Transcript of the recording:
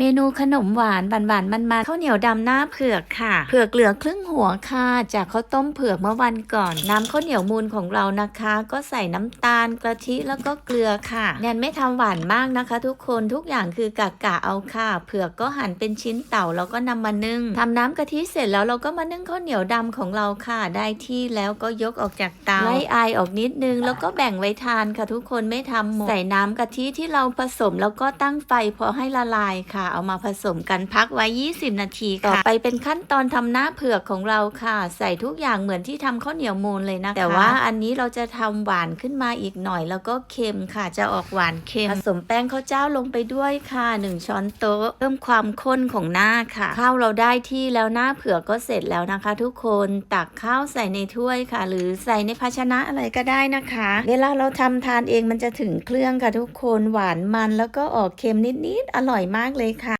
เมนูขนมหวานหวานๆมันๆข้าวเหนียวดำหน้าเผือกค่ะ เผือกเหลือครึ่งหัวค่ะ จากข้าวต้มเผือกเมื่อวันก่อนน้ำข้าวเหนียวมูลของเรานะคะ ก็ใส่น้ำตาลกะทิแล้วก็เกลือค่ะแนนไม่ทำหวานมากนะคะ ทุกคนทุกอย่างคือกะกะเอาค่ะ เผือกก็หั่นเป็นชิ้นเต่าแล้วก็นำมานึ่งทำน้ำกะทิเสร็จแล้วเราก็มานึ่งข้าวเหนียวดำของเราค่ะ ได้ที่แล้วก็ยกออกจากเตาไล่อออกนิดนึง แล้วก็แบ่งไว้ทานค่ะ ทุกคนไม่ทำหมดใส่น้ำกะทิที่เราผสมแล้วก็ตั้งไฟพอให้ละลายค่ะเอามาผสมกันพักไว้ 20 นาทีค่ะ ต่อไปเป็นขั้นตอนทำหน้าเผือกของเราค่ะ ใส่ทุกอย่างเหมือนที่ทำข้าวเหนียวมูนเลยนะคะ แต่ว่าอันนี้เราจะทำหวานขึ้นมาอีกหน่อย แล้วก็เค็มค่ะ จะออกหวานเค็ม ผสมแป้งข้าวเจ้าลงไปด้วยค่ะ 1 ช้อนโต๊ะ เพิ่มความข้นของหน้าค่ะ ข้าวเราได้ที่แล้วหน้าเผือกก็เสร็จแล้วนะคะ ทุกคนตักข้าวใส่ในถ้วยค่ะ หรือใส่ในภาชนะอะไรก็ได้นะคะ เวลาเราทำทานเองมันจะถึงเครื่องค่ะทุกคนหวานมันแล้วก็ออกเค็มนิดๆอร่อยมากเลยค่ะ